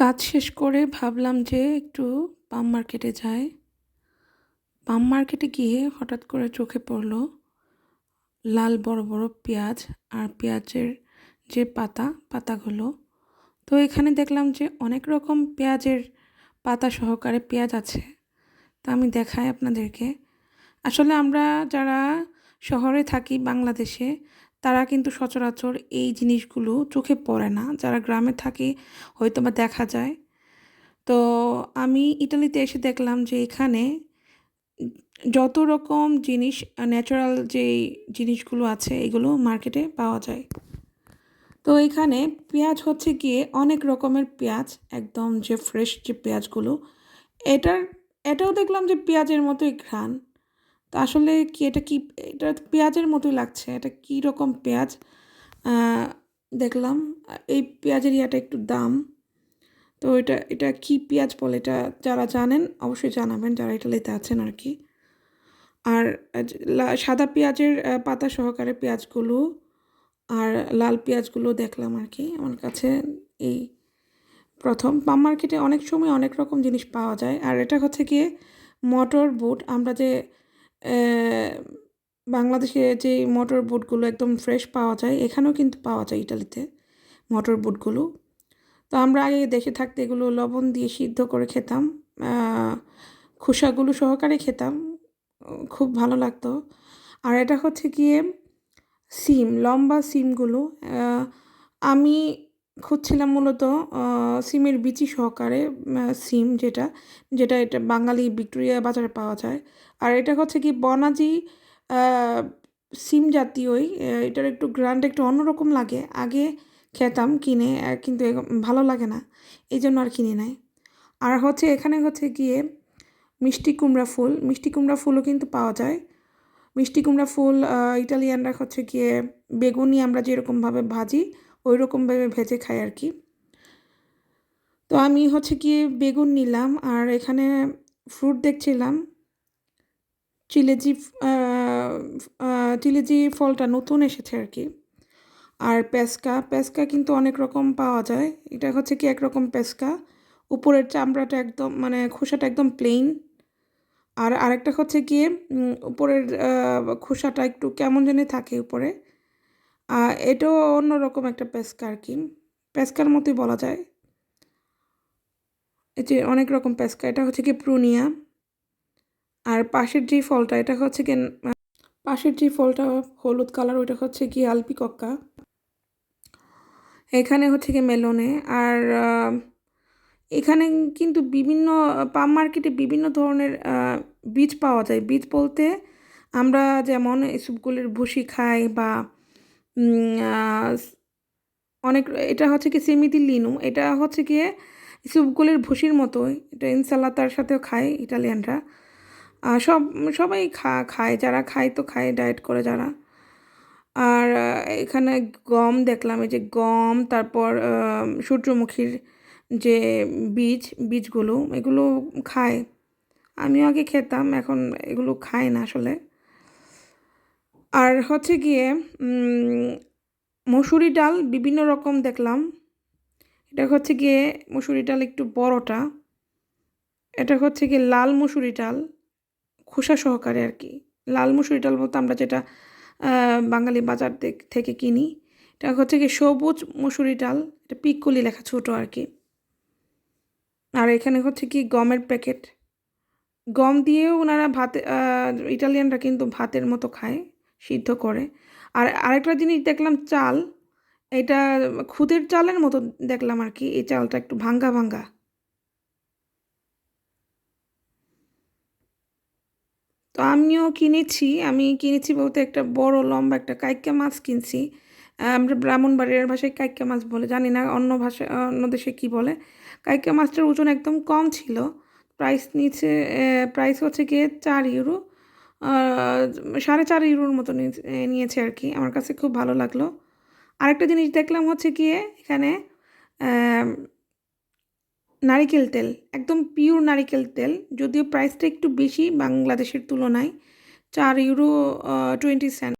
কাজ শেষ করে ভাবলাম যে একটু পাম মার্কেটে যাই। পাম মার্কেটে গিয়ে হঠাৎ করে চোখে পড়ল লাল বড় বড় পেঁয়াজ আর পেঁয়াজের যে পাতা, পাতাগুলো। তো এখানে দেখলাম যে অনেক রকম পেঁয়াজের পাতা সহকারে পেঁয়াজ আছে। তা আমি দেখাই আপনাদেরকে। আসলে আমরা যারা শহরে থাকি বাংলাদেশে তারা কিন্তু সচরাচর এই জিনিসগুলো চোখে পড়ে না। যারা গ্রামে থাকে হয়তো বা দেখা যায়। তো আমি ইটালিতে এসে দেখলাম যে এখানে যত রকম জিনিস ন্যাচারাল যে জিনিসগুলো আছে, এগুলো মার্কেটে পাওয়া যায়। তো এখানে পেঁয়াজ হচ্ছে গিয়ে অনেক রকমের পেঁয়াজ, একদম যে ফ্রেশ যে পেঁয়াজগুলো। এটার, এটাও দেখলাম যে পেঁয়াজের মতোই ঘ্রাণ। তো আসলে কি এটা কি, এটা পেঁয়াজের মতোই লাগছে, এটা কী রকম পেঁয়াজ? দেখলাম, এই পেঁয়াজের ইয়াটা একটু দাম। তো এটা এটা কি পেঁয়াজ বলে? এটা যারা জানেন অবশ্যই জানাবেন, যারা এটা লেতে আছেন আর কি আর সাদা পেঁয়াজের পাতা সহকারে পেঁয়াজগুলো আর লাল পেঁয়াজগুলো দেখলাম আর কি আমার কাছে, এই প্রথম। পাম মার্কেটে অনেক সময় অনেক রকম জিনিস পাওয়া যায়। আর এটা হচ্ছে গিয়ে মটর বুট। আমরা যে বাংলাদেশে যে মটর বুটগুলো একদম ফ্রেশ পাওয়া যায়, এখানেও কিন্তু পাওয়া যায় ইটালিতে মটর বুটগুলো তো আমরা আগে দেশে থাকতে এগুলো লবণ দিয়ে সিদ্ধ করে খেতাম খোসাগুলো সহকারে খেতাম, খুব ভালো লাগতো। আর এটা হচ্ছে গিয়ে, সিম, লম্বা সিমগুলো আমি খুঁজছিলাম মূলত সিমের বিচি সহকারে সিম যেটা যেটা এটা বাঙালি ভিক্টোরিয়া বাজারে পাওয়া যায়। আর এটা হচ্ছে কি বনাজি সিম জাতীয়ই এটার একটু গ্রান্ড, একটু অন্যরকম লাগে। আগে খেতাম, কিনে কিন্তু ভালো লাগে না এই জন্য আর কিনে নেয় আর হচ্ছে এখানে হচ্ছে গিয়ে মিষ্টি কুমড়া ফুল, মিষ্টি কুমড়া ফুলও কিন্তু পাওয়া যায়। মিষ্টি কুমড়া ফুল ইটালিয়ানরা হচ্ছে গিয়ে বেগুনি আমরা যেরকমভাবে ভাজি ওই রকমভাবে ভেজে খাই আর কি তো আমি হচ্ছে গিয়ে বেগুন নিলাম আর এখানে ফ্রুট দেখছিলাম। চিলেজি চিলেজি ফলটা নতুন এসেছে আর কি আর পেস্কা পেস্কা কিন্তু অনেক রকম পাওয়া যায়। এটা হচ্ছে কি একরকম পেস্কা। উপরের চামড়াটা একদম মানে খোসাটা একদম প্লেন আর আরেকটা হচ্ছে গিয়ে উপরের খোসাটা একটু কেমন জানি থাকে উপরে। এটাও অন্যরকম একটা পেস্কার আর কি। পেস্কার মতোই বলা যায়। এই যে অনেক রকম পেস্কা, এটা হচ্ছে কি প্রুনিয়া। আর পাশের যে ফলটা, এটা হচ্ছে কি, পাশের যে ফলটা হলুদ কালার, ওইটা হচ্ছে কি আলপিকক্কা। এখানে হচ্ছে কি মেলনে। আর এখানে কিন্তু বিভিন্ন, পাম মার্কেটে বিভিন্ন ধরনের বীজ পাওয়া যায়। বীজ বলতে আমরা যেমন এসবগুলির ভুসি খাই বা অনেক, এটা হচ্ছে কি সেমিতি লিনু। এটা হচ্ছে গিয়ে স্যুপগুলির ভুসির মতোই এটা ইনসালাতার সাথেও খায় ইটালিয়ানরা। সব, সবাই খা, খায়। যারা খায় তো খায়, ডায়েট করে যারা। আর এখানে গম দেখলাম, এই যে গম, তারপর সূর্যমুখীর যে বীজ, বীজগুলো, এগুলো খায়। আমিও আগে খেতাম, এখন এগুলো খাই না আসলে। আর হচ্ছে গিয়ে মসুরি ডাল বিভিন্ন রকম দেখলাম। এটা হচ্ছে গিয়ে মসুরি ডাল একটু বড়টা। এটা হচ্ছে গিয়ে লাল মসুরি ডাল, খোসা সহকারে আর কি। লাল মসুরি ডাল বলতে আমরা যেটা বাঙালি বাজার থেকে কিনি, এটা হচ্ছে কি সবুজ মসুরি ডাল, এটা পিককলি লেখা ছোটো আর কি। আর এখানে হচ্ছে কি গমের প্যাকেট। গম দিয়েও ওনারা ভাত ইটালিয়ানরা কিন্তু ভাতের মতো খায়। সিদ্ধ করে। আর আরেকটা জিনিস দেখলাম, চাল। এটা খুদের চালের মতো দেখলাম আর কি, এই চালটা একটু ভাঙ্গা ভাঙ্গা। তো আমিও কিনেছি, আমি কিনেছি বলতে একটা বড় লম্বা একটা কাইকা মাছ কিনছি। আমরা ব্রাহ্মণবাড়িয়ার ভাষায় কাইকা মাছ বলে, জানি না অন্য ভাষায় অন্য দেশে কী বলে। কাইকা মাছটার ওজন একদম কম ছিল। প্রাইস নিচে প্রাইস হচ্ছে গিয়ে চার ইউরো সাড়ে চার ইউরোর মতো নিয়েছে আর কি। আমার কাছে খুব ভালো লাগল। আরেকটা জিনিস দেখলাম হচ্ছে গিয়ে এখানে নারিকেল তেল, একদম পিওর নারিকেল তেল, যদিও প্রাইসটা একটু বেশি বাংলাদেশের তুলনায়, চার ইউরো টোয়েন্টি সেন্ট